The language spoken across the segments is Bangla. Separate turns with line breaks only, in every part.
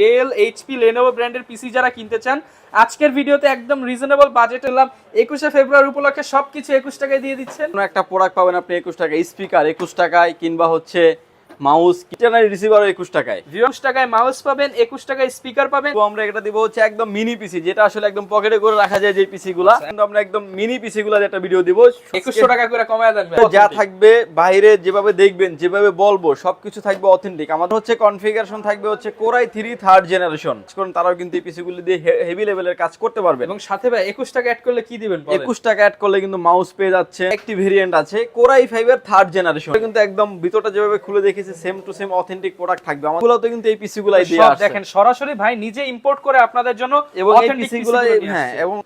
ডেল এইচপি লেনোভো ব্র্যান্ডের পিসি যারা কিনতে চান, আজকের ভিডিওতে একদম রিজনেবল বাজেট এলাম। একুশে ফেব্রুয়ারি উপলক্ষে সবকিছু একুশ টাকায় দিয়ে দিচ্ছেন।
একটা প্রোডাক্ট পাবেন আপনি একুশ টাকায় স্পিকার একুশ টাকায় কিংবা হচ্ছে মাউস কিটানারি রিসিভারও একুশ টাকায়।
একুশ টাকায় মাউস পাবেন একুশ টাকায় স্পিকার পাবেন।
তো আমরা এটা দিব হচ্ছে একদম মিনি পিসি যেটা আসলে একদম পকেটে করে রাখা যায় যে পিসি গুলা
আচ্ছা।
কিন্তু আমরা একদম মিনি পিসি গুলা যেটা ভিডিও দিব।
একুশশো টাকা করে কমায় ভাই।
যা থাকবে বাইরে যেভাবে দেখবেন যেভাবে বলব সবকিছু থাকবে অথেন্টিক আমাদের হচ্ছে কনফিগারেশন থাকবে হচ্ছে কোরাই থ্রি থার্ড জেনারেশন কারণ তারাও কিন্তু এই পিসি গুলি দিয়ে হেভি লেভেলের কাজ করতে পারবে।
এবং সাথে ভাই একুশ টাকা অ্যাড করলে কি দিবেন
একুশ টাকা অ্যাড করলে কিন্তু মাউস পেয়ে যাচ্ছে। একটি ভেরিয়েন্ট আছে কোরাই ফাইভ এর থার্ড জেনারেশন কিন্তু একদম ভিতরটা যেভাবে খুলে দেখেছি same to same authentic product থাকবে। আমাগুলো তো কিন্তু এই পিসি গুলাই দিয়ে আসছে।
দেখেন সরাসরি ভাই নিজে ইম্পোর্ট করে আপনাদের জন্য
এবং এই
authentic
পিসি
PC
গুলো
গুলো নিয়ে
হ্যাঁ। এবং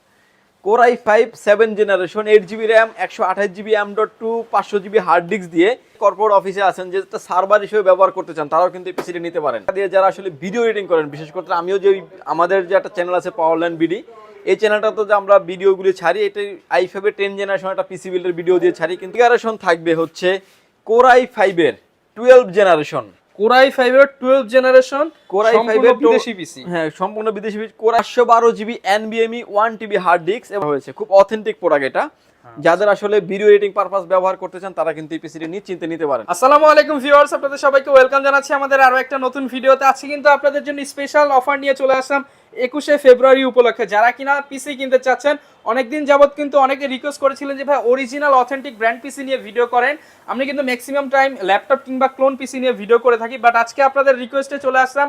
core i five seven generation eight GB RAM একশো আঠাশ জিবি এম ডট টু পাঁচশো জিবি হার্ড ডিস্ক দিয়ে কর্পোরেট অফিসে আছেন যে সার্ভার হিসেবে ব্যবহার করতে চান তারাও কিন্তু এই পিসিটি নিতে পারেন। দিয়ে যারা আসলে ভিডিও এডিটিং করেন বিশেষ করে আমিও যে আমাদের যে একটা চ্যানেল আছে পাওয়ারল্যান্ড বিডি এই চ্যানেলটা তো যে আমরা ভিডিওগুলি ছাড়ি এটা আই ফাইভের টেন জেনারেশন একটা পিসি বিল্ডের ভিডিও দিয়ে ছাড়ি কিন্তু জেনারেশন থাকবে হচ্ছে কোর কোরাই ফাইভের টুয়েলভ জেনারেশন
কোরাই ফাইভের টুয়েলভ জেনারেশন
কোরাই ফাইভের
বিদেশি পিসি
হ্যাঁ সম্পূর্ণ বিদেশি পিসি কোরাশো বারো জিবি এনবিএমই ওয়ান টিবি হার্ড ডিস্ক এবং হয়েছে। খুব অথেন্টিক প্রোডাক্ট এটা। যাদের আসলে ভিডিও এডিটিং পারপাস ব্যবহার করতে চান তারা কিন্তু এই পিসিটি নিশ্চিন্তে নিতে পারেন।
আসসালামু আলাইকুম ভিউয়ার্স আপনাদের সবাইকে ওয়েলকাম জানাচ্ছি আমাদের আরও একটা নতুন ভিডিওতে আজকে কিন্তু আপনাদের জন্য স্পেশাল অফার নিয়ে চলে আসলাম একুশে ফেব্রুয়ারি উপলক্ষে। যারা কিনা পিসি কিনতে চাচ্ছেন অনেকদিন যাবত কিন্তু অনেকে রিকোয়েস্ট করেছিলেন যে ভাই অরিজিনাল অথেন্টিক ব্র্যান্ড পিসি নিয়ে ভিডিও করেন। আমি কিন্তু ম্যাক্সিমাম টাইম ল্যাপটপ কিংবা ক্লোন পিসি নিয়ে ভিডিও করে থাকি বাট আজকে আপনাদের রিকোয়েস্টে চলে আসলাম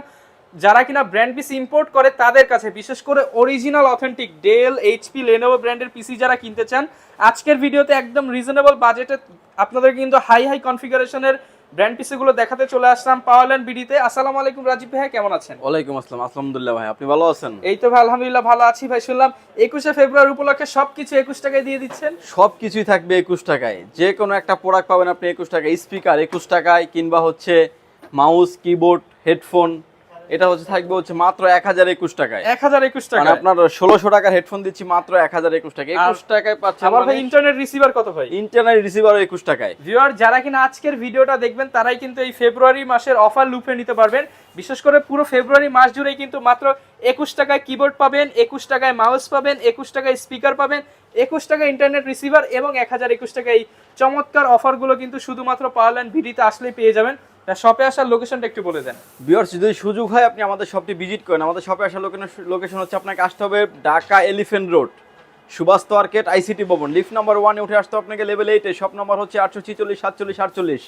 যারা কিনা ব্র্যান্ড পিসি ইম্পোর্ট করে তাদের কাছে বিশেষ করে original authentic Dell HP Lenovo ব্র্যান্ডের পিসি যারা কিনতে চান আজকের ভিডিওতে একদম রিজনেবল বাজেটে আপনাদের কিন্তু হাই হাই কনফিগারেশনের ব্র্যান্ড পিসিগুলো দেখাতে চলে আসলাম পাওয়ারল্যান্ড বিডিতে আসসালামু আলাইকুম রাজীব ভাই কেমন আছেন?
ওয়ালাইকুম আসসালাম আলহামদুলিল্লাহ ভাই আপনি ভালো আছেন?
এই তো ভাই আলহামদুলিল্লাহ ভালো আছি ভাই শুনলাম একুশে ফেব্রুয়ারি উপলক্ষে সবকিছু একুশ টাকায় দিয়ে দিচ্ছেন।
সব কিছুই থাকবে একুশ টাকায়। যে কোনো একটা প্রোডাক্ট পাবেন আপনি একুশ টাকায়। স্পিকার একুশ টাকায় কিংবা হচ্ছে মাউস কিবোর্ড হেডফোন এটা হচ্ছে থাকবে হচ্ছে মাত্র এক হাজার একুশ টাকায়।
এক হাজার একুশ
মানে
টাকা
আপনার ষোলোশো টাকার হেডফোন দিচ্ছি মাত্র এক হাজার একুশ টাকা একুশ টাকায় পাচ্ছেন
আবার ভাই
মানে
ইন্টারনেট রিসিভার কত ভাই?
ইন্টারনেট রিসিভার একুশ টাকায়।
ভিউয়ার যারা কিনা আজকের ভিডিওটা দেখবেন তারাই কিন্তু এই ফেব্রুয়ারি মাসের অফার লুপে নিতে পারবেন। বিশেষ করে পুরো ফেব্রুয়ারি মাস জুড়েই কিন্তু মাত্র একুশ টাকায় কিবোর্ড পাবেন একুশ টাকায় মাউস পাবেন একুশ টাকায় স্পিকার পাবেন একুশ টাকা ইন্টারনেট রিসিভার এবং এক হাজার একুশ টাকায় এই চমৎকার অফারগুলো কিন্তু শুধুমাত্র পাওয়ারল্যান্ড ভিডিতে আসলেই পেয়ে যাবেন। তা শপে আসার লোকেশনটা একটু বলে দেন।
বিয়ার্স যদি সুযোগ হয় আপনি আমাদের শপটি ভিজিট করেন। আমাদের শপে আসার লোকেশন হচ্ছে আপনাকে আসতে হবে Dhaka elephant road Subhash market ICT Bhaban. Lift number ওয়ানে উঠে আসতে আপনাকে লেভেল এইটে শপ নাম্বার হচ্ছে আটশো ছিচল্লিশ সাতচল্লিশ আটচল্লিশ।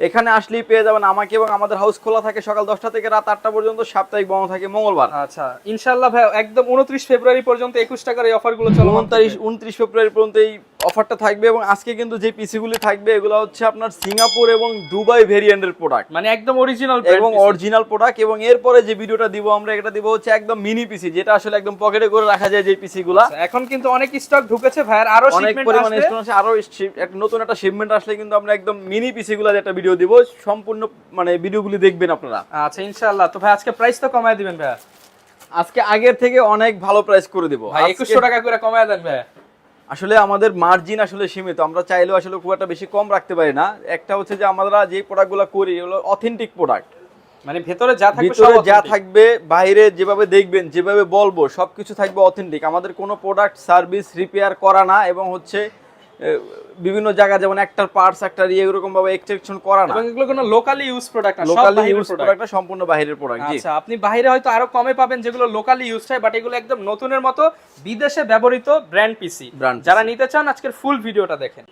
এখানে আসলেই পেয়ে যাবেন আমাকে এবং আমাদের হাউস খোলা থাকে সকাল দশটা থেকে রাত আটটা পর্যন্ত সাপ্তাহিক বন্ধ থাকে মঙ্গলবার।
আচ্ছা ইনশাল্লাহ ভাই একদম উনত্রিশ ফেব্রুয়ারি পর্যন্ত একুশ টাকার এই অফারগুলো চলমান
উনত্রিশ। উনত্রিশ ফেব্রুয়ারি পর্যন্ত এই অফারটা থাকবে এবং আজকে কিন্তু যে পিসিগুলি থাকবে এগুলো হচ্ছে আপনার সিঙ্গাপুর এবং দুবাই ভেরিয়েন্টের প্রোডাক্ট
মানে একদম অরিজিনাল
এবং অরিজিনাল প্রোডাক্ট এবং এরপরে যে ভিডিওটা দিব আমরা এটা দিব হচ্ছে একদম মিনি পিসি যেটা আসলে একদম পকেটে করে রাখা যায় যে পিসি গুলা
এখন কিন্তু অনেক স্টক ঢুকেছে ভাইয়ের আরও
অনেক পরিমাণে। স্টোন আছে আরও নতুন একটা শিপমেন্ট আসলে কিন্তু আমরা একদম মিনি পিসি গুলা যেটা ভিডিও দিব সম্পূর্ণ মানে ভিডিওগুলি দেখবেন আপনারা।
আচ্ছা ইনশাআল্লাহ। তো ভাই আজকে প্রাইস তো কমায় দিবেন ভাই
আজকে আগের থেকে অনেক ভালো প্রাইস করে দিব।
ভাই
আজকে-
একুশশো টাকা করে কমায় দেন ভাই
আসলে আমাদের মার্জিন আসলে সীমিত আমরা চাইলেও আসলে খুব একটা বেশি কম রাখতে পারি না। একটা হচ্ছে যে আমরা যে প্রোডাক্টগুলো করি এগুলো অথেন্টিক প্রোডাক্ট
মানে ভেতরে যা থাকবে
ভিতরে যা থাকবে বাইরে যেভাবে দেখবেন যেভাবে বলব সবকিছু থাকবে অথেন্টিক আমাদের কোনো প্রোডাক্ট সার্ভিস রিপেয়ার করা না এবং হচ্ছে বিভিন্ন জায়গা যেমন একটার পার্টস একটা ইয়ে এরকম ভাবে এক্সট্রাকশন করা না।
এগুলো কোনো লোকালি ইউজ প্রোডাক্ট না
লোকালি ইউজ
প্রোডাক্ট
না সম্পূর্ণ বাইরের প্রোডাক্ট
আচ্ছা আপনি বাইরে হয়তো আরও কমে পাবেন যেগুলো লোকালি ইউজ হয় বাট এগুলো একদম নতুনের মতো বিদেশে ব্যবহৃত ব্র্যান্ড পিসি যারা নিতে চান আজকের ফুল ভিডিওটা দেখেন।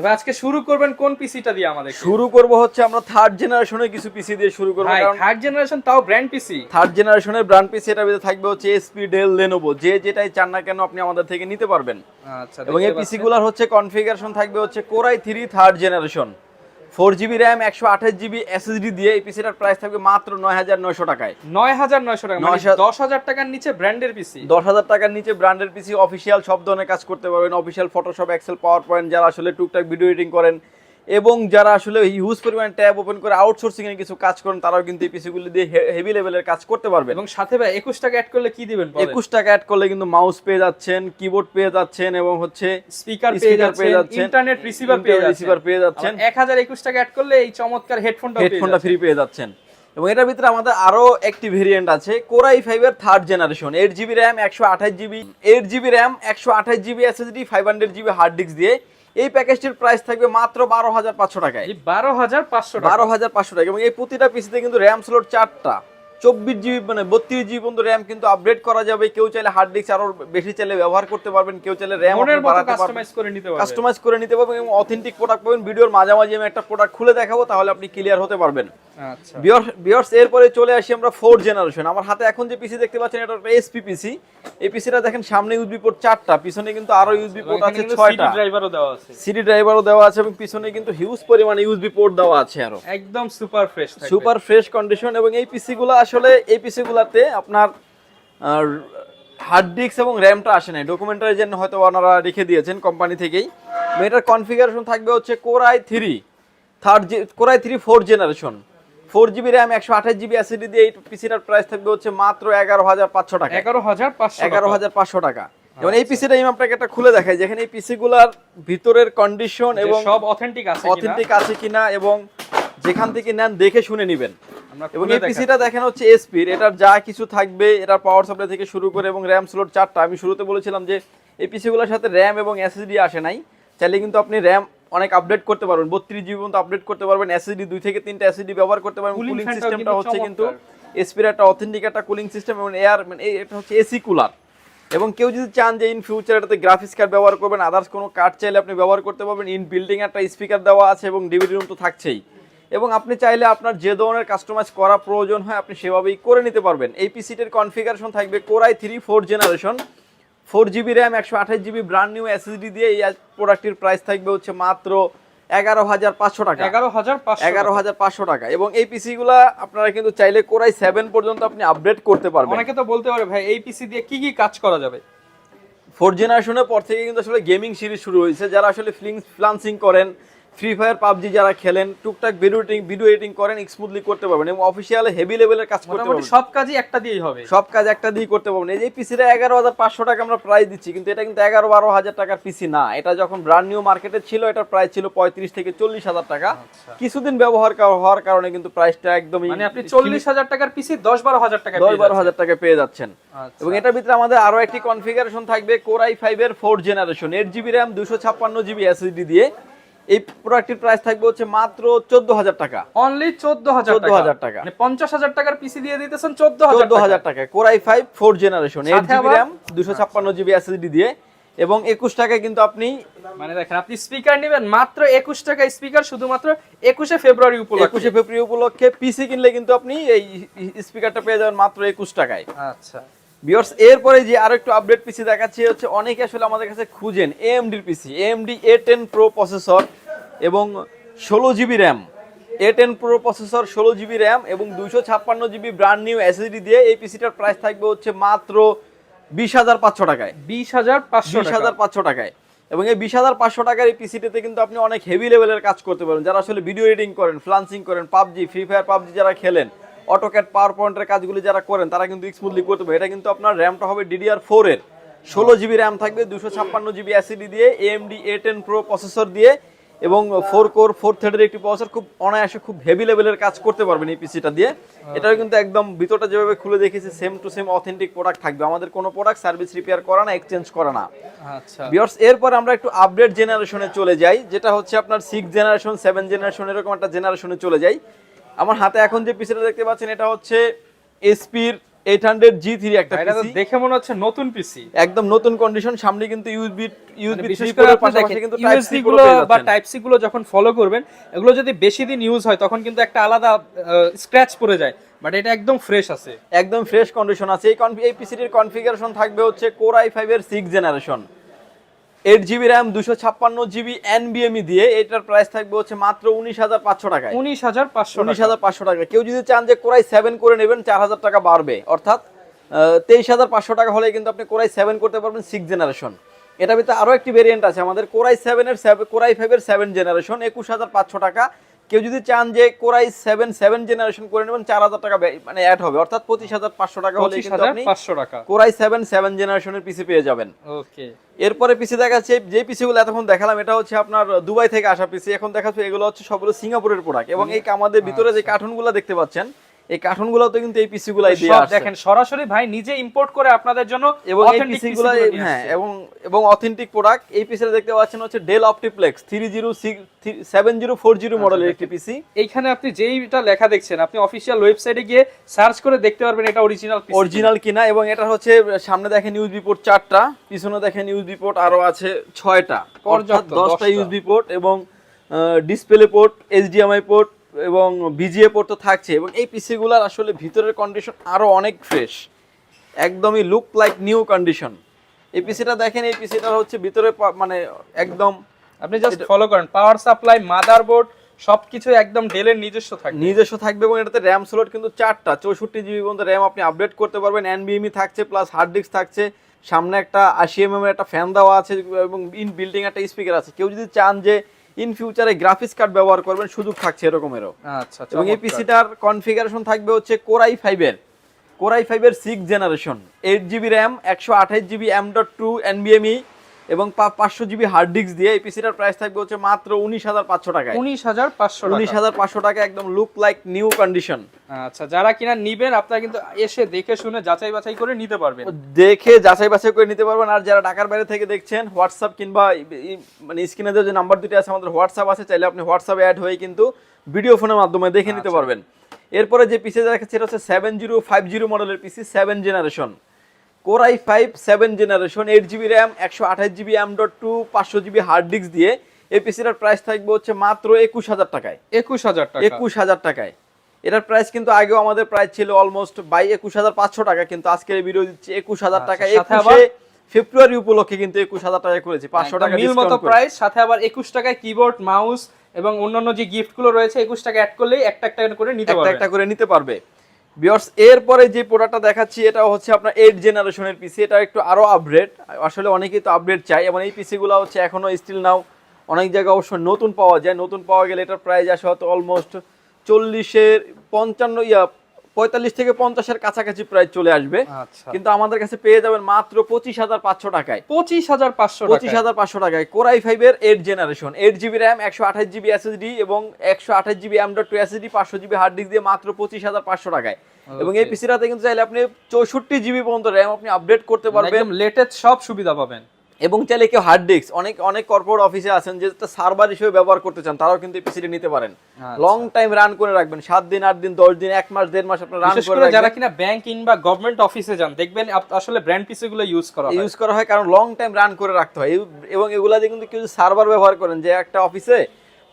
তবে আজকে শুরু করবেন কোন পিসিটা দিয়ে আমাদের
শুরু করব হচ্ছে আমরা থার্ড জেনারেশনের কিছু পিসি দিয়ে শুরু করব কারণ
থার্ড জেনারেশন তাও ব্র্যান্ড পিসি
থার্ড জেনারেশনের ব্র্যান্ড পিসি এটা ভিতরে থাকবে হচ্ছে এসপি ডেল লেনোভো যে যেটাই চান না কেন আপনি আমাদের থেকে নিতে পারবেন।
আচ্ছা
এবং এই পিসি গুলার হচ্ছে কনফিগারেশন থাকবে হচ্ছে core i three third generation four GB RAM একশো আঠাশ জিবি এসএসডি দিয়ে এই পিসিটার প্রাইস থাকবে মাত্র নয় হাজার নয়শো টাকায়।
নয় হাজার নয়শো টাকা মানে
9,000
দশ হাজার টাকার নিচে ব্র্যান্ডের পিসি
দশ হাজার টাকার নিচে ব্র্যান্ডের পিসি অফিসিয়াল সব ধরনের কাজ করতে পারবেন। Official Photoshop Excel power point যারা আসলে টুকটাক ভিডিও এডিটিং করেন এবং যারা আসলে হিউজ পরিমাণ ট্যাব ওপেন করে আউটসোর্সিং এর কিছু কাজ করেন তারাও কিন্তু এই পিসিগুলি দিয়ে হেভি লেভেলের কাজ করতে পারবেন।
এবং সাথে ভাই একুশ টাকা অ্যাড করলে কি দিবেন?
একুশ টাকা অ্যাড করলে কিন্তু মাউস পেয়ে যাচ্ছেন কিবোর্ড পেয়ে যাচ্ছেন এবং হচ্ছে
স্পিকার পেয়ে যাচ্ছেন ইন্টারনেট রিসিভার পেয়ে
receiver পেয়ে যাচ্ছেন।
এক হাজার একুশ টাকা অ্যাড করলে এই চমৎকার হেডফোনটা
হেডফোনটা ফ্রি পেয়ে যাচ্ছেন। এবং এটার ভিতরে আমাদের আরও একটি ভেরিয়েন্ট আছে কোরাই ফাইভ এর third generation eight GB RAM একশো আঠাশ জিবি এইট জিবি র্যাম একশো আঠাশ GB SSD five hundred GB hard disk দিয়ে এই প্যাকেজটির প্রাইস থাকবে মাত্র বারো হাজার পাঁচশো টাকায়।
এই বারো হাজার পাঁচশো
বারো হাজার পাঁচশো টাকা। এবং এই প্রতিটা পিসিতে কিন্তু র্যাম স্লোড চারটা। চব্বিশ জিবি মানে বত্রিশ জিবি পর্যন্ত র্যাম কিন্তু আপডেট করা যাবে। কেউ চাইলে হার্ড ডিস্ক আরও বেশি চাইলে ব্যবহার করতে পারবেন কেউ চাইলে র্যাম
কাস্টমাইজ করে নিতে পারবেন।
এবং অথেন্টিক প্রোডাক্ট পাবেন। ভিডিওর মাঝামাঝি আমি একটা প্রোডাক্ট খুলে দেখাবো তাহলে আপনি ক্লিয়ার হতে পারবেন।
আচ্ছা।
বিয়ার্স এরপরে চলে আসি আমরা ফোর জেনারেশন আমার হাতে এখন যে পিসি দেখতে পাচ্ছেন এটা একটা এসপি পিসি এই পিসিটা দেখেন সামনে ইউএসবি পোর্ট চারটা পিছনে কিন্তু আরও ইউএসবি পোর্ট আছে ছয়টা।
ড্রাইভারও দেওয়া আছে।
সিডি ড্রাইভারও দেওয়া আছে এবং পিছনে কিন্তু হিউজ পরিমাণে ইউএসবি পোর্ট দেওয়া আছে আরও।
একদম super fresh
super fresh condition এবং এই পিসি গুলো আসলে এই পিসি গুলাতে আপনার হার্ড ডিস্ক এবং র্যামটা আসে নাই। ডকুমেন্টারি জন্য হয়তো ওনারা রেখে দিয়েছেন কোম্পানি থেকেই। এটার কনফিগারেশন থাকবে হচ্ছে core i three third core i three four generation four GB RAM একশো আঠাশ জিবি অ্যাসিডি দিয়ে এই পিসিটার প্রাইস থাকবে হচ্ছে মাত্র এগারো হাজার পাঁচশো টাকা।
এগারো হাজার পাঁচশো
এগারো হাজার পাঁচশো টাকা। এবং এই পিসিটা আমি আপনাকে একটা খুলে দেখাই যেখানে এই পিসি গুলার ভিতরের কন্ডিশন এবং
সব অথেন্টিক আছে
অথেন্টিক আছে কিনা এবং যেখান থেকে নেন দেখে শুনে নিবেন। এবং এই পিসিটা দেখেন হচ্ছে এসপির এটার যা কিছু থাকবে এটার পাওয়ার সাপ্লাই থেকে শুরু করে এবং র্যাম স্লট চারটা। আমি শুরুতে বলেছিলাম যে এই পিসিগুলোর সাথে র্যাম এবং এসএসডি আসে নাই। চাইলে কিন্তু আপনি র্যাম অনেক আপডেট করতে পারবেন। বত্রিশ জিবি পর্যন্ত আপডেট করতে পারবেন। এসএসডি দুই থেকে তিনটা এসএসডি ব্যবহার করতে পারবেন। কুলিং সিস্টেমটা হচ্ছে কিন্তু। এসপির একটা অথেন্টিক একটা কুলিং সিস্টেম এবং এয়ার মানে এটা হচ্ছে এসি কুলার এবং কেউ যদি চান যে ইন ফিউচার এটাতে গ্রাফিক্স কার্ড ব্যবহার করবেন আদার্স কোনো কার্ড চাইলে আপনি ব্যবহার করতে পারবেন। ইন বিল্ডিং একটা স্পিকার দেওয়া আছে এবং ডিভিডি রুম তো থাকছেই। এবং আপনি চাইলে আপনার যে ধরনের কাস্টমাইজ করা প্রয়োজন হয় আপনি সেভাবেই করে নিতে পারবেন। এই পিসিটির কনফিগারেশন থাকবে core i three four generation four GB RAM একশো আঠাশ জিবি ব্র্যান্ড নিউ এসএসডি দিয়ে এই প্রোডাক্টটির প্রাইস থাকবে হচ্ছে মাত্র এগারো হাজার পাঁচশো টাকা।
এগারো হাজার
এগারো হাজার পাঁচশো টাকা। এবং এই পিসিগুলা আপনারা কিন্তু চাইলে কোরাই সেভেন পর্যন্ত আপনি আপডেট করতে পারবেন।
অনেকে তো বলতে পারে ভাই এই পিসি দিয়ে কি কি কাজ করা যাবে?
ফোর জেনারেশনের পর থেকে কিন্তু আসলে গেমিং সিরিজ শুরু হয়েছে। যারা আসলে ফিলিং ফ্লান্সিং করেন ফ্রি ফায়ার পাবজি যারা খেলেন টুকটাক ভিডিও এডিটিং ভিডিও এডিটিং করেন স্মুথলি করতে পারবেন এবং অফিসিয়ালে হেভি লেভেলের কাজ করতে পারবেন।
সব কাজই একটা দিয়েই হবে।
সব কাজ একটা দিয়ে করতে পারবেন। এই যে পিসিটা এগারো হাজার পাঁচশো টাকা আমরা প্রাইস দিচ্ছি কিন্তু এটা কিন্তু এগারো বারো হাজার টাকার পিসি না। এটা যখন ব্র্যান্ড নিউ মার্কেটে ছিল এটার প্রাইস ছিল পঁয়ত্রিশ থেকে চল্লিশ হাজার টাকা।
আচ্ছা।
কিছুদিন ব্যবহার হওয়ার কারণে কিন্তু প্রাইসটা একদমই
মানে আপনি চল্লিশ হাজার টাকার পিসি দশ বারো হাজার টাকা
দশ বারো হাজার টাকা পেয়ে যাচ্ছেন।
আচ্ছা।
এবং এটার ভিতরে আমাদের আরও একটি কনফিগারেশন থাকবে কোরাই ফাইভ এর four generation eight GB RAM দুশো ছাপ্পান্ন জিবি এসএসডি দিয়ে। এই প্রোডাক্টটির প্রাইস থাকবে হচ্ছে মাত্র চোদ্দ হাজার টাকা।
অনলি চোদ্দ হাজার
14,000 টাকা।
মানে পঞ্চাশ হাজার টাকার পিসি দিয়ে দিতেছেন চোদ্দ হাজার
চোদ্দ হাজার টাকা core i five four generation eight GB RAM দুশো ছাপ্পান্ন জিবি এসএসডি দিয়ে। এবং একুশ টাকায় কিন্তু আপনি
মানে দেখেন আপনি স্পিকার নেবেন মাত্র একুশ টাকা স্পিকার শুধুমাত্র একুশে ফেব্রুয়ারি উপলক্ষে।
একুশে ফেব্রুয়ারি উপলক্ষে পিসি কিনলে কিন্তু আপনি এই স্পিকারটা পেয়ে যাবেন মাত্র একুশ টাকায়।
আচ্ছা।
বিয়ার্স এরপরে যে আরও একটু আপডেট পিসি দেখাচ্ছি হচ্ছে অনেকে আসলে আমাদের কাছে খুঁজেন এএমডির PC AMD A ten pro processor এবং ষোলো GB RAM A ten pro processor ষোলো জিবি র্যাম এবং দুশো ছাপ্পান্ন জিবি ব্র্যান্ড নিউ এসএসডি দিয়ে এই পিসিটার প্রাইস থাকবে হচ্ছে মাত্র বিশ হাজার পাঁচশো টাকায়।
বিশ হাজার পাঁচশো
বিশ হাজার পাঁচশো টাকায়। এবং এই বিশ হাজার পাঁচশো টাকার এই পিসিটিতে কিন্তু আপনি অনেক হেভি লেভেলের কাজ করতে পারেন। যারা আসলে ভিডিও এডিটিং করেন ফ্লান্সিং করেন পাবজি ফ্রি ফায়ার পাবজি যারা খেলেন অটোক্যাট পাওয়ার পয়েন্টের কাজগুলি যারা করেন তারা কিন্তু স্মুথলি করতে পারে। এটা কিন্তু আপনার র্যামটা হবে ডিডিআর ফোর এর। ষোলো জিবি র্যাম থাকবে দুশো ছাপ্পান্ন জিবি অ্যাসিডি দিয়ে AMD A ten pro processor দিয়ে এবং ফোর কোর ফোর থ্রেডের একটি প্রসেসর খুব অনায়াসে খুব হেভি লেভেলের কাজ করতে পারবেন এই পিসিটা দিয়ে। এটাও কিন্তু একদম ভিতরটা যেভাবে খুলে দেখেছি same to same authentic product থাকবে। আমাদের কোনো প্রোডাক্ট সার্ভিস রিপেয়ার করা না এক্সচেঞ্জ করা না।
আচ্ছা।
বিয়ার্স এরপর আমরা একটু আপডেট জেনারেশনে চলে যাই যেটা হচ্ছে আপনার সিক্স জেনারেশন সেভেন জেনারেশন এরকম একটা জেনারেশনে চলে যাই। আমার হাতে এখন যে পিসিটা দেখতে পাচ্ছেন এটা হচ্ছে এসপির এইট হান্ড্রেড জি থ্রি একটা পিসি
দেখে মনে হচ্ছে নতুন পিসি
একদম নতুন কন্ডিশন সামনে কিন্তু ইউএসবি ইউএসবি
মানে বিশেষ
থ্রি
করে
কোরের
আপনি
পাশাপাশি কিন্তু টাইপ সি
গুলো
গুলো
বা টাইপ সি গুলো যখন ফলো করবেন এগুলো যদি বেশি দিন ইউজ হয় তখন কিন্তু একটা আলাদা স্ক্র্যাচ পড়ে যায়। বাট এটা একদম ফ্রেশ আছে।
একদম ফ্রেশ কন্ডিশন আছে। এই কনফি এই পিসিটির কনফিগারেশন থাকবে হচ্ছে কোর আই ফাইভ এর six generation eight GB RAM দুশো ছাপ্পান্ন জিবি এনবিএমই দিয়ে এটার প্রাইস থাকবে হচ্ছে মাত্র উনিশ হাজার পাঁচশো টাকায়।
উনিশ হাজার পাঁচশো
উনিশ হাজার পাঁচশো টাকা। কেউ যদি চান যে কোরাই সেভেন করে নেবেন চার হাজার টাকা বাড়বে। অর্থাৎ তেইশ হাজার পাঁচশো টাকা হলে কিন্তু আপনি কোরাই সেভেন করতে পারবেন সিক্স জেনারেশন এটা ভিতরে আরও একটি ভেরিয়েন্ট আছে আমাদের কোরাই সেভেনের কোরাই ফাইভের সেভেন জেনারেশন একুশ হাজার পাঁচশো টাকা। কেউ যদি চান যে কোরাই সেভেন সেভেন জেনারেশন করে নেবেন চার হাজার টাকা মানে অ্যাড হবে। অর্থাৎ পঁচিশ হাজার পাঁচশো টাকা হলে কিন্তু আপনি
পাঁচশো টাকা।
কোরাই সেভেন সেভেন জেনারেশনের পিসি পেয়ে যাবেন।
ওকে
এরপরে পিসি দেখাচ্ছে যে পিসি গুলো এতক্ষণ দেখালাম এটা হচ্ছে আপনার দুবাই থেকে আসা পিসি এখন দেখাচ্ছে এগুলো হচ্ছে সবগুলো সিঙ্গাপুরের প্রোডাক্ট এবং এই আমাদের ভিতরে যে কার্টুনগুলো দেখতে পাচ্ছেন এই কার্টুনগুলো তো কিন্তু এই পিসি গুলাই দিয়ে আসছে।
দেখেন সরাসরি ভাই নিজে ইম্পোর্ট করে আপনাদের জন্য
এবং এই
authentic
পিসি
PC
গুলো
গুলো
হ্যাঁ এবং এবং অথেন্টিক প্রোডাক্ট এই পিসিটা দেখতে পাচ্ছেন হচ্ছে Dell OptiPlex three zero six seven zero four zero
আচ্ছা,
মডেলের একটি পিসি
এইখানে আপনি যেইটা লেখা দেখছেন আপনি অফিসিয়াল ওয়েবসাইটে গিয়ে সার্চ করে দেখতে পারবেন এটা অরিজিনাল
অরিজিনাল কিনা এবং এটা হচ্ছে সামনে দেখেন ইউএসবি পোর্ট চারটা পিছনে দেখেন ইউএসবি পোর্ট আরও আছে ছয়টা
পর্যাপ্ত,
অর্থাৎ দশটা
দশটা।
ইউএসবি পোর্ট এবং ডিসপ্লে পোর্ট এইচডিএমআই পোর্ট এবং ভিজিয়ে পড়তে থাকছে এবং এই পিসি গুলার আসলে ভিতরের কন্ডিশন আরও অনেক ফ্রেশ একদমই লুক লাইক নিউ কন্ডিশন এই পিসিটা দেখেন এই পিসিটা হচ্ছে ভিতরে মানে একদম
আপনি জাস্ট ফলো করেন। পাওয়ার সাপ্লাই মাদারবোর্ড সবকিছু একদম ডেলের নিজস্ব থাকে
নিজস্ব থাকবে এবং এটাতে র্যাম স্লট কিন্তু চারটা চৌষট্টি জিবি পর্যন্ত র্যাম আপনি আপডেট করতে পারবেন। এনবিএমই থাকছে প্লাস হার্ড ডিস্ক থাকছে। সামনে একটা আশি এম এর একটা ফ্যান দেওয়া আছে এবং ইন বিল্ডিং একটা স্পিকার আছে। কেউ যদি চান যে ইন ফিউচারে গ্রাফিক্স কার্ড ব্যবহার করবেন সুযোগ থাকছে এরকমেরও
আচ্ছা
এবং এই। পিসিটার কনফিগারেশন থাকবে হচ্ছে কোরাই ফাইভের কোরাই ফাইভের six generation eight GB RAM একশো আঠাইশ জিবি এম ডট টু এনবিএমই এবং পাঁচশো জিবি হার্ড ডিস্ক দিয়ে এই পিসিটার প্রাইস থাকবে হচ্ছে মাত্র উনিশ হাজার পাঁচশো টাকা
উনিশ হাজার পাঁচশো
উনিশ হাজার পাঁচশো টাকা একদম লুক লাইক নিউ কন্ডিশন
আচ্ছা যারা কিনা নিবেন আপনারা কিন্তু এসে দেখে শুনে যাচাই বাছাই করে নিতে পারবেন।
দেখে যাচাই বাছাই করে নিতে পারবেন। আর যারা ঢাকার বাইরে থেকে দেখছেন হোয়াটসঅ্যাপ কিংবা মানে স্ক্রিনে যে নাম্বার দুটি আছে আমাদের হোয়াটসঅ্যাপ আছে চাইলে আপনি হোয়াটসঅ্যাপে অ্যাড হয়ে কিন্তু ভিডিও ফোনের মাধ্যমে দেখে নিতে
আচ্ছা।
পারবেন। এরপরে যে পিসি দেখাচ্ছে এটা হচ্ছে সেভেন জিরো ফাইভ জিরো মডেলের PC seven generation core i five seven generation eight GB RAM একশো আঠাশ জিবি এম ডট টু পাঁচশো জিবি হার্ড ডিস্ক দিয়ে এই পিসিটার প্রাইস থাকবে হচ্ছে মাত্র একুশ হাজার টাকায়।
একুশ হাজার টাকা।
একুশ হাজার টাকায়। এটার প্রাইস কিন্তু আগেও আমাদের প্রাইস ছিল অলমোস্ট বাই একুশ হাজার পাঁচশো টাকা কিন্তু আজকের ভিডিও দিচ্ছি একুশ হাজার
আচ্ছা,
টাকা একুশে ফেব্রুয়ারি উপলক্ষে কিন্তু একুশ হাজার টাকা করেছি পাঁচশো টাকা
মিল মতো প্রাইস সাথে আবার একুশ টাকায় কিবোর্ড মাউস এবং অন্যান্য যে গিফটগুলো রয়েছে একুশ টাকা অ্যাড করলেই একটা একটা করে নিতে পারবেন
একটা করে নিতে পারবে। বিয়ার্স এরপরে যে প্রোডাক্টটা দেখাচ্ছি এটা হচ্ছে আপনার এইট জেনারেশনের পিসি এটা একটু আরও আপডেট আসলে অনেকেই তো আপডেট চাই এবং এই পিসিগুলো হচ্ছে এখনও স্টিল নাও অনেক জায়গায় অবশ্য নতুন পাওয়া যায়। নতুন পাওয়া গেলে এটার প্রাইস আসে হয়তো অলমোস্ট চল্লিশের পঞ্চান্ন, ইয়া পঁয়তাল্লিশ থেকে পঞ্চাশের কাছাকাছি প্রায় চলে আসবে।
আচ্ছা।
কিন্তু আমাদের কাছে পেয়ে যাবেন মাত্র পঁচিশ হাজার পাঁচশো টাকায়।
পঁচিশ হাজার পাঁচশো
পঁচিশ হাজার পাঁচশো টাকায় কোরাই ফাইভ এর eight generation eight GB RAM একশো আঠাশ জিবি এসএসডি এবং একশো আঠাশ GB M dot two SSD পাঁচশো জিবি হার্ড ডিস্ক দিয়ে মাত্র পঁচিশ হাজার পাঁচশো টাকায়। এবং এই. পিসিটাতে কিন্তু চাইলে আপনি চৌষট্টি জিবি পর্যন্ত র্যাম আপনি আপডেট করতে পারবেন।
লেটেস্ট সব সুবিধা পাবেন।
এবং চাইলে কেউ হার্ড ডিস্ক অনেক অনেক কর্পোরেট অফিসে আছেন যে সার্ভার হিসেবে ব্যবহার করতে চান তারাও কিন্তু পিসিটি নিতে পারেন। লং টাইম রান করে রাখবেন সাত দিন আট দিন দশ দিন এক মাস দেড় মাস আপনার রান করে
যারা কিনা ব্যাংক কিংবা গভর্নমেন্ট অফিসে যান দেখবেন আসলে ব্র্যান্ড পিসি গুলো ইউজ করা
ইউজ করা হয় কারণ লং টাইম রান করে রাখতে হয়। এবং এগুলা দিয়ে কিন্তু কেউ সার্ভার ব্যবহার করেন যে একটা অফিসে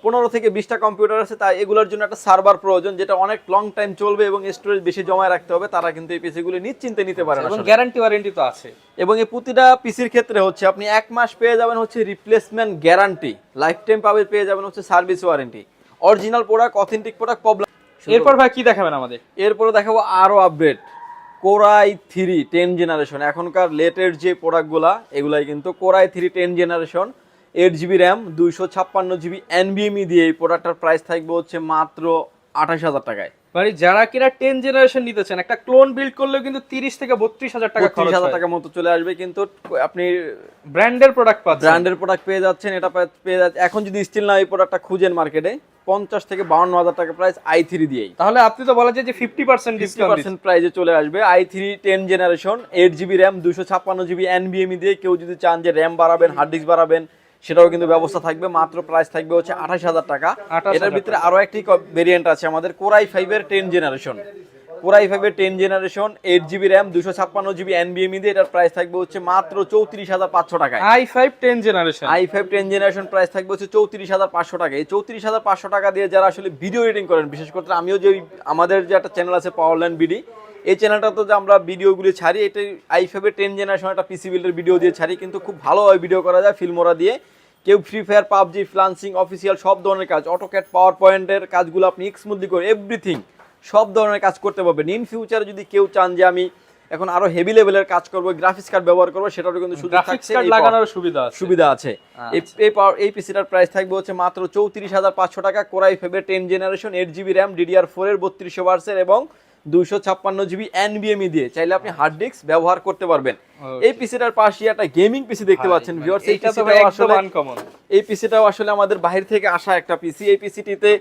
পনেরো থেকে বিশটা কম্পিউটার আছে তাই এগুলোর জন্য একটা সার্ভার প্রয়োজন যেটা অনেক লং টাইম চলবে এবং স্টোরেজ বেশি জমায় রাখতে হবে তারা কিন্তু এই পিসিগুলো নিশ্চিন্তে নিতে পারেন
এবং গ্যারান্টি ওয়ারেন্টি তো আছে।
এবং এই প্রতিটা পিসির ক্ষেত্রে হচ্ছে আপনি এক মাস পেয়ে যাবেন হচ্ছে রিপ্লেসমেন্ট গ্যারান্টি লাইফ টাইম পাবে পেয়ে যাবেন হচ্ছে service warranty original product authentic product problem
এরপর ভাই কি দেখাবেন আমাদের?
এরপরে দেখাবো আরও update core i three ten generation এখনকার লেটেস্ট যে প্রোডাক্টগুলা এগুলাই কিন্তু core i three ten generation eight GB RAM দুইশো ছাপ্পান্ন জিবি এনবিএমই দিয়ে এই প্রোডাক্টটার প্রাইস থাকবে হচ্ছে মাত্র আঠাশ হাজার টাকায়।
মানে যারা কিনা টেন জেনারেশন একটা ক্লোন বিল্ড করলেও কিন্তু তিরিশ থেকে বত্রিশ হাজার টাকা
পঁচিশ হাজার টাকার মতো চলে আসবে কিন্তু আপনি
ব্র্যান্ডের প্রোডাক্ট পাচ্ছেন।
ব্র্যান্ডের প্রোডাক্ট পেয়ে যাচ্ছেন এটা পেয়ে যাচ্ছে এখন যদি স্টিল না এই প্রোডাক্টটা খুঁজেন মার্কেটে পঞ্চাশ থেকে বাউন্ন হাজার টাকা প্রাইস আই থ্রি দিয়েই।
তাহলে আপনি তো বলা যায় যে ফিফটি পার্সেন্ট
পার্সেন্ট প্রাইজে চলে আসবে I three ten generation eight GB RAM দুশো ছাপ্পান্ন জিবি এনবিএমই দিয়ে কেউ যদি চান যে র্যাম বাড়াবেন হার্ড ডিস্ক বাড়াবেন সেটাও কিন্তু ব্যবস্থা থাকবে মাত্র প্রাইস থাকবে হচ্ছে আঠাশ হাজার টাকা। এটার ভিতরে আরও একটি ভেরিয়েন্ট আছে আমাদের কোরাই ফাইভের টেন জেনারেশন কোরাই ফাইভের ten generation eight GB RAM দুশো ছাপ্পান্ন জিবি এনবিএমই দিয়ে এটার প্রাইস থাকবে হচ্ছে মাত্র চৌত্রিশ হাজার পাঁচশো টাকায়।
I five ten generation
I five ten generation price থাকবে হচ্ছে চৌত্রিশ হাজার পাঁচশো টাকা এই চৌত্রিশ হাজার পাঁচশো টাকা দিয়ে যারা আসলে ভিডিও এডিটিং করেন বিশেষ করে আমিও যে আমাদের যে একটা চ্যানেল আছে পাওয়ার ল্যান্ড বিডি এই চ্যানেলটাতে যে আমরা ভিডিওগুলি ছাড়ি এটা আই ফাইভের টেন জেনারেশন একটা পিসি বিল্ডের ভিডিও দিয়ে ছাড়ি কিন্তু খুব ভালোভাবে ভিডিও করা যায় ফিল্মোরা দিয়ে। কেউ Free Fire PUBG freelancing official সব ধরনের কাজ অটোক্যাট পাওয়ার পয়েন্টের কাজগুলো আপনি স্মুথলি করে এভরিথিং সব ধরনের কাজ করতে পারবেন। ইন ফিউচারে যদি কেউ চান যে আমি এখন আরও হেভি লেভেলের কাজ করব গ্রাফিক্স কার্ড ব্যবহার করব সেটারও কিন্তু সুযোগ থাকছে
লাগানোর সুবিধা আছে।
সুবিধা আছে।
আচ্ছা।
এই এই পাওয়ার এই পিসিটার প্রাইস থাকবে হচ্ছে মাত্র চৌত্রিশ হাজার পাঁচশো টাকা core i five ten generation eight GB RAM DDR four এর বত্রিশশো বার্সের এবং দুইশো ছাপ্পান্ন জিবি এনবিএমই দিয়ে চাইলে আপনি হার্ড ডিস্ক ব্যবহার করতে পারবেন। এই পিসিটার পাশে একটা গেমিং পিসি দেখতে পাচ্ছেন ভিউয়ার্স এই
এটা তো
আসলে
আনকমন
এই পিসিটাও আসলে আমাদের বাহির থেকে আসা একটা পিসি এই পিসিটিতে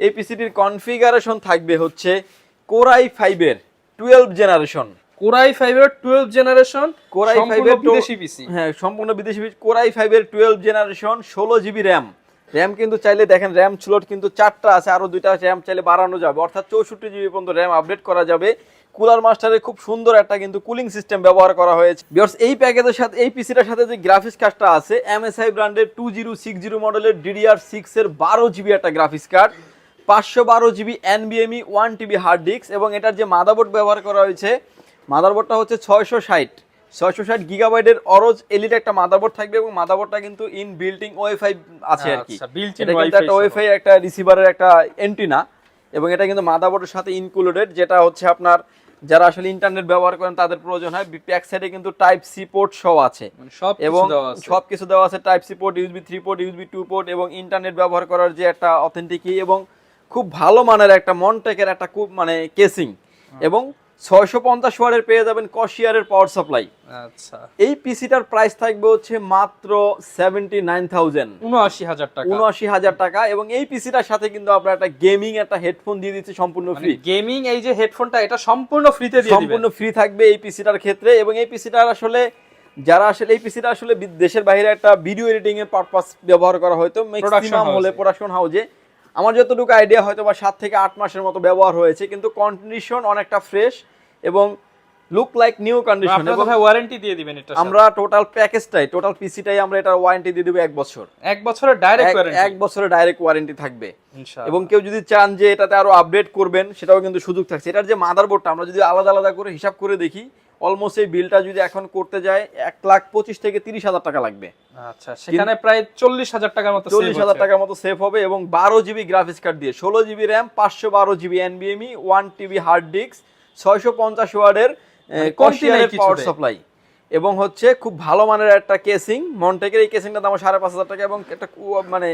এই পিসিটির কনফিগারেশন থাকবে হচ্ছে কোরাই ফাইভের টুয়েলভ জেনারেশন
কোরাই ফাইভের টুয়েলভ জেনারেশন
কোরাই
সম্পূর্ণ
ফাইভের
বিদেশি পিসি
হ্যাঁ সম্পূর্ণ বিদেশি পিস কোরাই ফাইভের টুয়েলভ জেনারেশন ষোলো জিবি র্যাম র্যাম কিন্তু চাইলে দেখেন র্যাম স্লট কিন্তু চারটা আছে আরও দুইটা র্যাম চাইলে বাড়ানো যাবে। অর্থাৎ চৌষট্টি জিবি পর্যন্ত র্যাম আপডেট করা যাবে। কুলার মাস্টারে খুব সুন্দর একটা কিন্তু কুলিং সিস্টেম ব্যবহার করা হয়েছে। বিকজ এই প্যাকেজের সাথে, এই পিসিটার সাথে যে গ্রাফিক্স কার্ডটা আছে এমএসআই ব্র্যান্ডের টু জিরো সিক্স জিরো মডেলের ডিডিআর সিক্স এর বারো জিবি একটা গ্রাফিক্স কার্ড পাঁচশো বারো জিবি এনবিএমই ওয়ান টিবি হার্ড ডিস্ক এবং এটার যে মাদারবোর্ড ব্যবহার করা হয়েছে মাদারবোর্ডটা হচ্ছে ছয়শো ষাট। ছয়শো ষাট গিগাবাইটের অরোজ এলিট একটা মাদারবোর্ড থাকবে এবং মাদারবোর্ডটা কিন্তু ইন বিল্ডিং ওয়াইফাই আছে আর কি।
আচ্ছা,
এটা কিন্তু একটা ওয়াইফাই একটা রিসিভারের একটা এন্টিনা এবং এটা কিন্তু মাদারবোর্ডের সাথে ইনক্লুডেড যেটা হচ্ছে আপনার যারা আসলে ইন্টারনেট ব্যবহার করেন তাদের প্রয়োজন হয়। ব্যাক সাইডে কিন্তু টাইপ সি পোর্ট সহ আছে।
মানে
এবং সব কিছু দেওয়া আছে type C port USB three port USB two port এবং ইন্টারনেট ব্যবহার করার যে একটা অথেন্টিক এবং খুব ভালো মানের একটা মনটেকের একটা খুব মানে কেসিং এবং ছয়শো পঞ্চাশ ওয়ার্ডের পেয়ে যাবেন কশিয়ারের পাওয়ার সাপ্লাই
আচ্ছা।
এই পিসিটার প্রাইস থাকবে হচ্ছে মাত্র সেভেন্টি নাইন থাউজেন্ড
উনআশি হাজার টাকা।
উনআশি হাজার টাকা এবং এই পিসিটার সাথে কিন্তু আপনার একটা গেমিং একটা হেডফোন দিয়ে দিচ্ছে সম্পূর্ণ ফ্রি
গেমিং এই যে হেডফোনটা এটা সম্পূর্ণ ফ্রিতে দিয়ে
সম্পূর্ণ ফ্রি থাকবে এই পিসিটার ক্ষেত্রে এবং এই পিসিটার আসলে যারা আসলে এই পিসিটা আসলে দেশের বাইরে একটা ভিডিও এডিটিং এর পারপাস ব্যবহার করা হয়তো ম্যাক্সিমাম হলে। প্রোডাকশন হাউজে আমার যতটুকু আইডিয়া হয়তো বা সাত থেকে আট মাসের মতো ব্যবহার হয়েছে, কিন্তু কন্ডিশন অনেকটা ফ্রেশ এবং লুক লাইক নিউ কন্ডিশন এবং
ভাই ওয়ারেন্টি দিয়ে দিবেন এটা
আমরা টোটাল প্যাকেজটাই টোটাল পিসিটাই আমরা এটার ওয়ারেন্টি দিয়ে দেবো এক বছর।
এক বছরের ডাইরেক্ট ওয়ারেন্টি
এক বছরের ডাইরেক্ট ওয়ারেন্টি থাকবে। এবং কেউ যদি চান যে এটাতে আরও আপডেট করবেন সেটাও কিন্তু সুযোগ থাকছে। এটার যে মাদারবোর্ডটা আমরা যদি আলাদা আলাদা করে হিসাব করে দেখি অলমোস্ট এই বিলটা যদি এখন করতে যায় এক লাখ পঁচিশ থেকে তিরিশ হাজার টাকা লাগবে।
আচ্ছা সেখানে প্রায় চল্লিশ হাজার টাকার মতো
চল্লিশ হাজার টাকার মতো সেভ হবে এবং বারো জিবি গ্রাফিক্স কার্ড দিয়ে ষোলো জিবি র্যাম পাঁচশো বারো জিবি এনবিএমই ওয়ান টিবি হার্ড ডিস্ক ছয়শো পঞ্চাশ ওয়ার্ডের
কমতি নাই
পাওয়ার সাপ্লাই এবং হচ্ছে খুব ভালো মানের একটা কেসিং মনটেকের এই কেসিংটা দাম সাড়ে পাঁচ হাজার টাকা এবং একটা মানে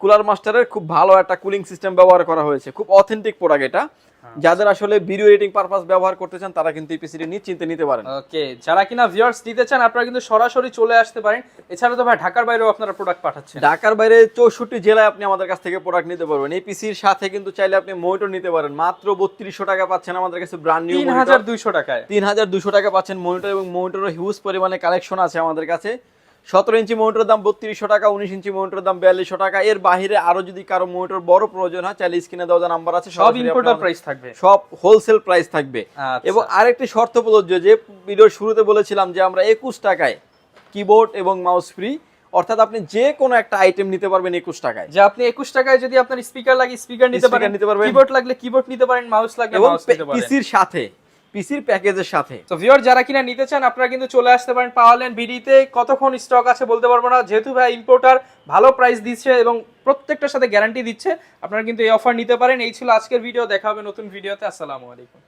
কুলার মাস্টারের খুব ভালো একটা কুলিং সিস্টেম ব্যবহার করা হয়েছে। খুব অথেন্টিক প্রোডাক্ট এটা। যাদের আসলে ভিডিও এডিটিং পারপাস ব্যবহার করতে চান তারা কিন্তু এই পিসিটি নিশ্চিন্তে নিতে পারেন।
ওকে যারা কিনা ভিউয়ার্স দিতে চান আপনারা কিন্তু সরাসরি চলে আসতে পারেন। এছাড়া তো ভাই ঢাকার বাইরেও আপনারা প্রোডাক্ট পাঠাচ্ছেন।
ঢাকার বাইরে চৌষট্টি জেলায় আপনি আমাদের কাছ থেকে প্রোডাক্ট নিতে পারবেন। এই পিসির সাথে কিন্তু চাইলে আপনি মনিটর নিতে পারেন। মাত্র বত্রিশশো টাকা পাচ্ছেন আমাদের কাছে ব্র্যান্ড নিউ
তিন হাজার দুইশো টাকায়।
তিন হাজার দুশো টাকা পাচ্ছেন মনিটর এবং মনিটরের হিউজ পরিমাণে কালেকশন আছে আমাদের কাছে। সতেরো ইঞ্চি মনিটরের দাম বত্রিশশো টাকা উনিশ ইঞ্চি মনিটরের দাম বিয়াল্লিশশো টাকা। এর বাইরে আরও যদি কারও মনিটর বড় প্রয়োজন হয় চাইলে স্ক্রিনে দেওয়া যে নাম্বার আছে
সব ইম্পোর্টার প্রাইস থাকবে।
সব হোলসেল প্রাইস থাকবে।
আচ্ছা।
এবং আরেকটি শর্ত প্রযোজ্য যে ভিডিওর শুরুতে বলেছিলাম যে আমরা একুশ টাকায় কিবোর্ড এবং মাউস ফ্রি অর্থাৎ আপনি যে কোনো একটা আইটেম নিতে পারবেন একুশ টাকায়।
যে আপনি একুশ টাকায় যদি আপনার স্পিকার লাগে স্পিকার নিতে পারেন
নিতে পারবেন।
কিবোর্ড লাগলে কিবোর্ড নিতে পারেন মাউস লাগলে মাউস নিতে পারেন।
পিসির সাথে পিসির প্যাকেজের সাথে।
তো ভিওর যারা কিনা নিতে চান, আপনারা কিন্তু চলে আসতে পারেন পাওয়ারল্যান্ড বিডিতে কতক্ষণ স্টক আছে বলতে পারব না। যেহেতু ভাই ইম্পোর্টার ভালো প্রাইস দিচ্ছে এবং প্রত্যেকটার সাথে গ্যারান্টি দিচ্ছে, আপনারা কিন্তু এই অফার নিতে পারেন। এই ছিল আজকের ভিডিও দেখা হবে নতুন ভিডিওতে আসসালামু আলাইকুম।